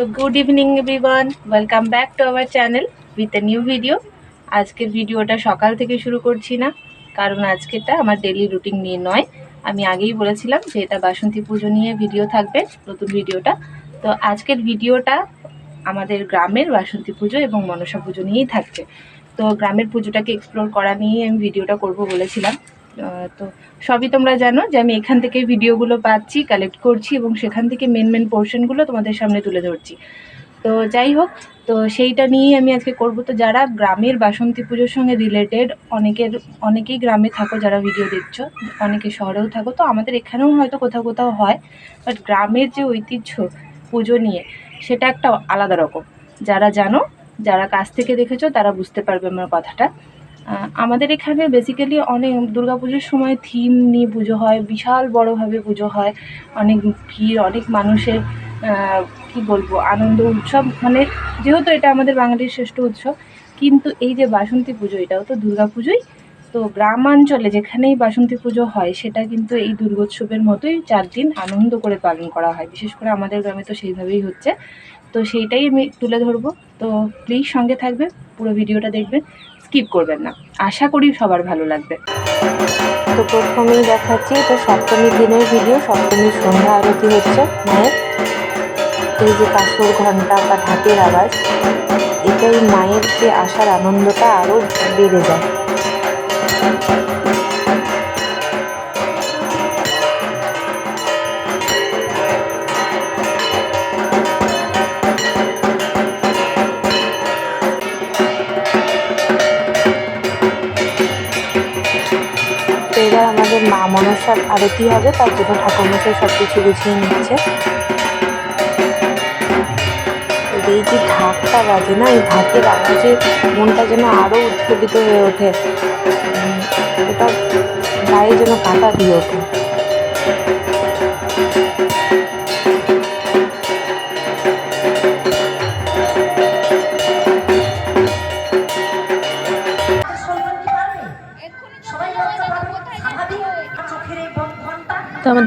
তো good evening everyone welcome back to our channel with a new video আজকের ভিডিওটা সকাল থেকে শুরু করছি না, কারণ আজকেরটা আমার ডেলি রুটিন নিয়ে নয়। আমি আগেই বলেছিলাম যে এটা বাসন্তী পুজো নিয়ে ভিডিও থাকবে, নতুন ভিডিওটা তো আজকের ভিডিওটা আমাদের গ্রামের বাসন্তী পুজো এবং মনসা পুজো নিয়েই থাকছে তো গ্রামের পুজোটাকে এক্সপ্লোর করা নিয়েই আমি ভিডিওটা করব বলেছিলাম। তো সবই তোমরা জানো যে আমি এখান থেকে ভিডিওগুলো পাচ্ছি কালেক্ট করছি এবং সেখান থেকে মেন মেন পোর্শনগুলো তোমাদের সামনে তুলে ধরছি। তো যাই হোক, তো সেইটা নিয়েই আমি আজকে করব। তো যারা গ্রামের বাসন্তী পুজোর সঙ্গে রিলেটেড অনেকের, অনেকেই গ্রামে থাকো যারা ভিডিও দেখছ, অনেকে শহরেও থাকো, তো আমাদের এখানেও হয়তো কোথাও কোথাও হয় বাট গ্রামের যে ঐতিহ্য পুজো নিয়ে, সেটা একটা আলাদা রকম। যারা জানো, যারা কাছ থেকে দেখেছ, তারা বুঝতে পারবে আমার কথাটা। আমাদের এখানে বেসিক্যালি অনেক দুর্গাপুজোর সময় থিম নিয়ে পুজো হয়, বিশাল বড়োভাবে পুজো হয়। অনেক ভিড়, অনেক মানুষের কি বলব, আনন্দ উৎসব। মানে যেহেতু এটা আমাদের বাঙালির শ্রেষ্ঠ উৎসব, কিন্তু এই যে বাসন্তী পুজো, এটাও তো দুর্গাপুজোই তো গ্রামাঞ্চলে যেখানেই বাসন্তী পুজো হয়, সেটা কিন্তু এই দুর্গোৎসবের মতোই চার দিন আনন্দ করে পালন করা হয়। বিশেষ করে আমাদের গ্রামে তো সেইভাবেই হচ্ছে। তো সেইটাই আমি তুলে ধরবো। তো প্লিজ সঙ্গে থাকবে পুরো ভিডিওটা দেখবেন। স্কিপ করবেন না। আশা করি সবার ভালো লাগবে। তো প্রথমেই দেখাচ্ছি তো সপ্তমীর দিনের ভিডিও সপ্তমীর সন্ধ্যা আরতি হচ্ছে। মায়ের এই যে কাঁসর ঘণ্টা বা ঢাকের আওয়াজ, এটাই মায়ের যে আসার আনন্দটা আরও বেড়ে যায়। মনসার আরতি হবে? তার জন্য ঠাকুরমশাই সব কিছু গুছিয়ে নিচ্ছে। এই যে ঢাকটা বাজে না, এই ঢাকের আওয়াজে মনটা যেন আরও উৎফুল্লিত হয়ে ওঠে। ওটা গায়ে যেন কাঁটা দিয়ে ওঠে।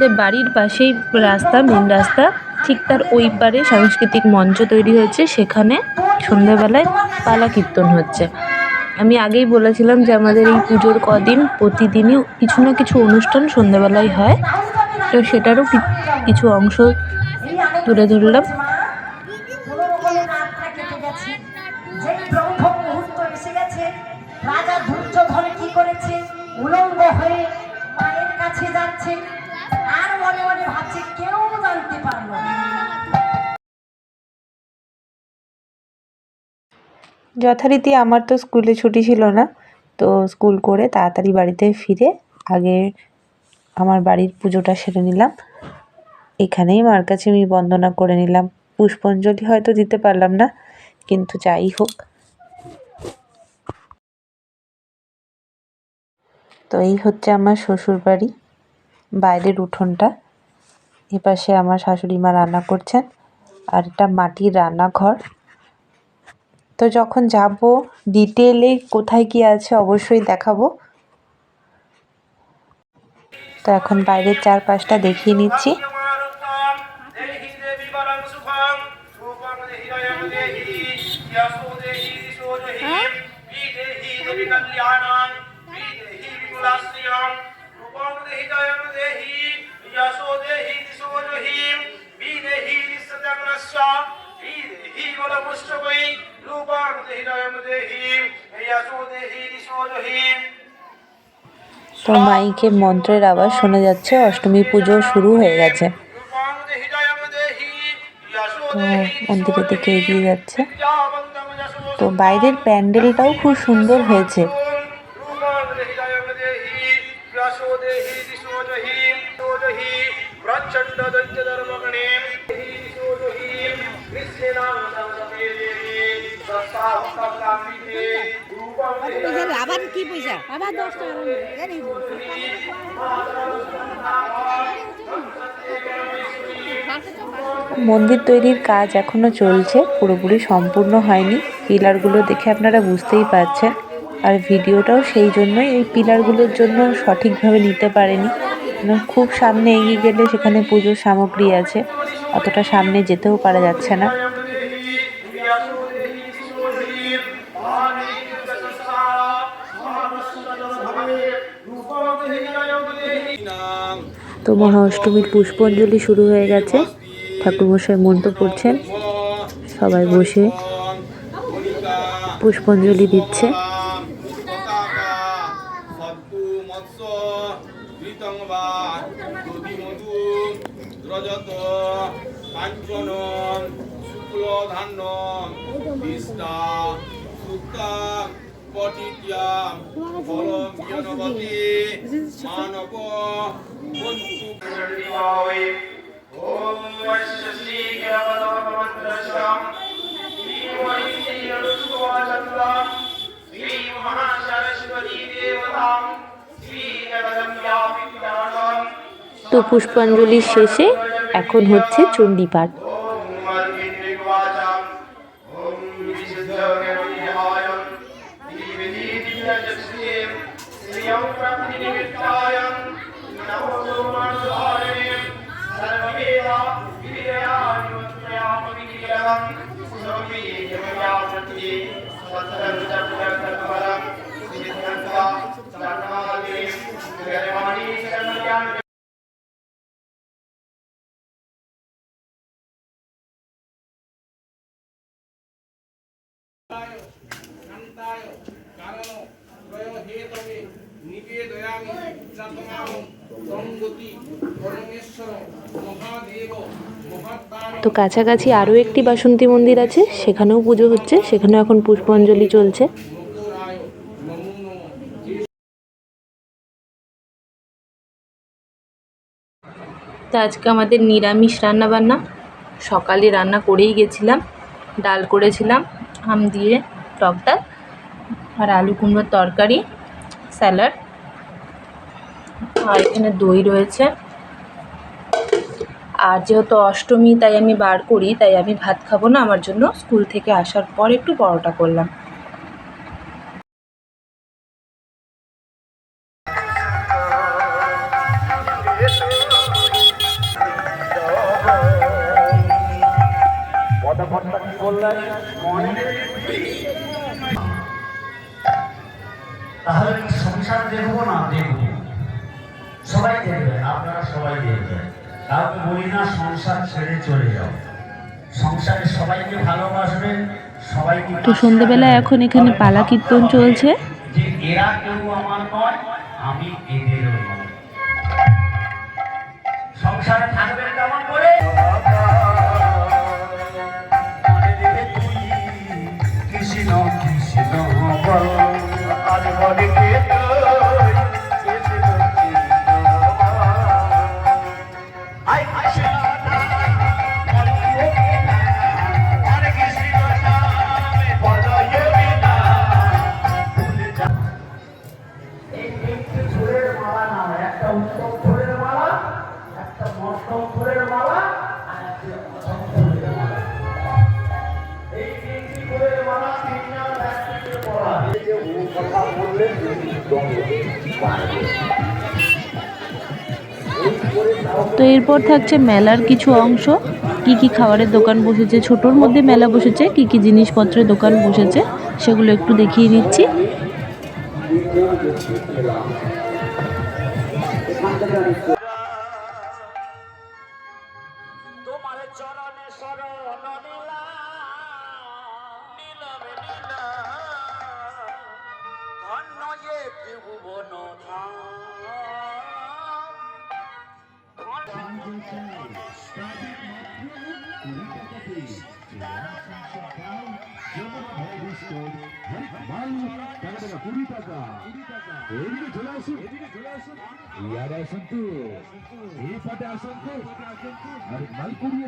আমাদের বাড়ির পাশেই রাস্তা মেন রাস্তা। ঠিক তার ওই পারে সাংস্কৃতিক মঞ্চ তৈরি হয়েছে। সেখানে সন্ধ্যাবেলায় পালা কীর্তন হচ্ছে। আমি আগেই বলেছিলাম যে আমাদের এই পুজোর কদিন প্রতিদিনই কিছু না কিছু অনুষ্ঠান সন্ধ্যাবেলায় হয়। তো সেটারও কিছু অংশ তুলে ধরলাম। রাজা ধৈর্য ধরে কি করেছে? উলঙ্গ হয়ে মায়ের কাছে যাচ্ছে। যথারীতি আমার তো স্কুলে ছুটি ছিল না, তো স্কুল করে তাড়াতাড়ি বাড়িতে ফিরে আগে আমার বাড়ির পুজোটা সেরে নিলাম। এখানেই মার কাছে আমি বন্দনা করে নিলাম। পুষ্পাঞ্জলি হয়তো দিতে পারলাম না, কিন্তু যাই হোক। তো এই হচ্ছে আমার শ্বশুর বাড়ি বাইরের উঠোনটা। এপাশে আমার শাশুড়ি মা রান্না করছেন, আর এটা মাটির রান্নাঘর। তো যখন যাব ডিটেলে কোথায় কি আছে অবশ্যই দেখাবো। তো এখন বাইরের চারপাশটা দেখিয়ে নিচ্ছি। দেবী তো মাইকে মন্ত্রের আওয়াজ শোনা যাচ্ছে অষ্টমী পুজো শুরু হয়ে গেছে। তো মন্দিরের দিকে এগিয়ে যাচ্ছে। তো বাইরের প্যান্ডেলটাও খুব সুন্দর হয়েছে। আবার কি পয়সা? আবার দশ মন্দির তৈরির কাজ এখনও চলছে পুরোপুরি সম্পূর্ণ হয়নি। পিলারগুলো দেখে আপনারা বুঝতেই পারছেন। আর ভিডিওটাও সেই জন্যই এই পিলারগুলোর জন্য সঠিকভাবে নিতে পারেনি। খুব সামনে এগিয়ে গেলে সেখানে পুজোর সামগ্রী আছে। অতটা সামনে যেতেও পারা যাচ্ছে না। তো মহা অষ্টমীর পুষ্পাঞ্জলি শুরু হয়ে গেছে। ঠাকুরমশাই মন্ত্র পড়ছেন সবাই বসে পুষ্পাঞ্জলি দিচ্ছে। মানব তো পুষ্পাঞ্জলির শেষে এখন হচ্ছে চণ্ডীপাঠ। নিবেদয়ামি চাতমাহং মহাদেব তো কাছাকাছি আরও একটি বাসন্তী মন্দির আছে সেখানেও পুজো হচ্ছে সেখানেও এখন পুষ্পাঞ্জলি চলছে। তো আজকে আমাদের নিরামিষ রান্না বান্না সকালে রান্না করেই গেছিলাম ডাল করেছিলাম। আম দিয়ে টক ডাল আর আলু কুমড়োর তরকারি, স্যালাড, আর এখানে দই রয়েছে। আর যেহেতু অষ্টমী, তাই আমি বার করি, তাই আমি ভাত খাব না, আমার জন্য স্কুল থেকে আসার পর একটু পরোটা করলাম। তাহলে কি সংসার দেখব না দেখব। সবাই আপনারা সবাই দেখবেন কাউকে বলি না সংসার ছেড়ে চলে যাও। সংসারে সবাইকে ভালোবাসবেন সবাইকে তো সন্ধেবেলায় এখন এখানে পালা কীর্তন চলছে। যে এরা কেউ আমার নয় আমি এদেরও নয়। সংসারে তো এরপর থাকছে মেলার কিছু অংশ। কি কি খাবারের দোকান বসেছে? ছোটোর মধ্যে মেলা বসেছে। কি কি জিনিসপত্রের দোকান বসেছে? সেগুলো একটু দেখিয়ে তোমার ইয়ারে আসুন তো। এই পাটে আসুন তো। আর মাল কুড়িয়ে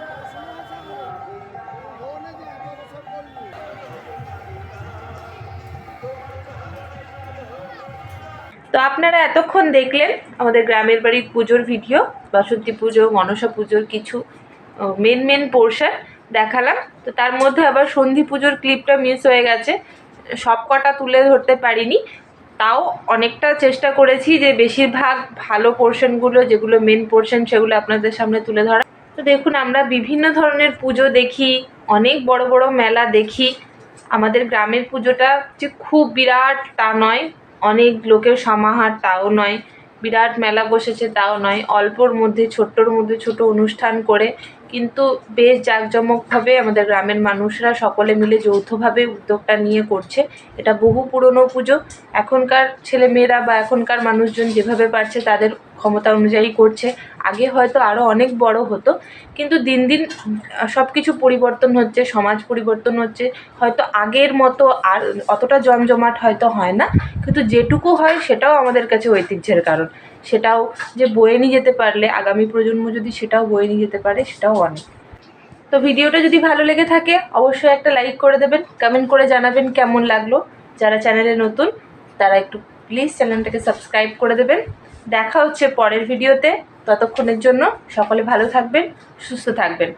তো আপনারা এতক্ষণ দেখলেন আমাদের গ্রামের বাড়ির পুজোর ভিডিও, বাসন্তী পুজো, মনসা পুজোর কিছু মেন মেন পোর্শন দেখালাম। তো তার মধ্যে আবার সন্ধি পুজোর ক্লিপটা মিস হয়ে গেছে সব কটা তুলে ধরতে পারিনি। তাও অনেকটা চেষ্টা করেছি যে বেশিরভাগ ভালো পোর্শনগুলো যেগুলো মেন পোর্শন সেগুলো আপনাদের সামনে তুলে ধরা। তো দেখুন, আমরা বিভিন্ন ধরনের পুজো দেখি, অনেক বড় বড় মেলা দেখি। আমাদের গ্রামের পুজোটা যে খুব বিরাট তা নয় অনেক লোকের সমাহার তাও নয়। বিরাট মেলা বসেছে তাও নয়। অল্পর মধ্যে, ছোট্টর মধ্যে ছোট অনুষ্ঠান করে কিন্তু বেশ জাঁকজমকভাবে আমাদের গ্রামের মানুষরা সকলে মিলে যৌথভাবে উদ্যোগটা নিয়ে করছে। এটা বহু পুরনো পুজো। এখনকার ছেলেমেয়েরা বা এখনকার মানুষজন যেভাবে পারছে তাদের ক্ষমতা অনুযায়ী করছে। আগে হয়তো আরও অনেক বড় হতো, কিন্তু দিন দিন সব কিছু পরিবর্তন হচ্ছে, সমাজ পরিবর্তন হচ্ছে। হয়তো আগের মতো আর অতটা জমজমাট হয়তো হয় না, কিন্তু যেটুকু হয় সেটাও আমাদের কাছে ঐতিহ্যের কারণ। সেটাও যে বয়ে নিয়ে যেতে পারলে, আগামী প্রজন্ম যদি সেটাও বয়ে নিয়ে যেতে পারে, সেটাও অনেক। তো ভিডিওটা যদি ভালো লেগে থাকে, অবশ্যই একটা লাইক করে দেবেন কমেন্ট করে জানাবেন কেমন লাগল। যারা চ্যানেলে নতুন, তারা একটু প্লিজ চ্যানেলটাকে সাবস্ক্রাইব করে দেবেন। দেখা হচ্ছে পরের ভিডিওতে। ততক্ষণের জন্য সকলে ভালো থাকবেন, সুস্থ থাকবেন।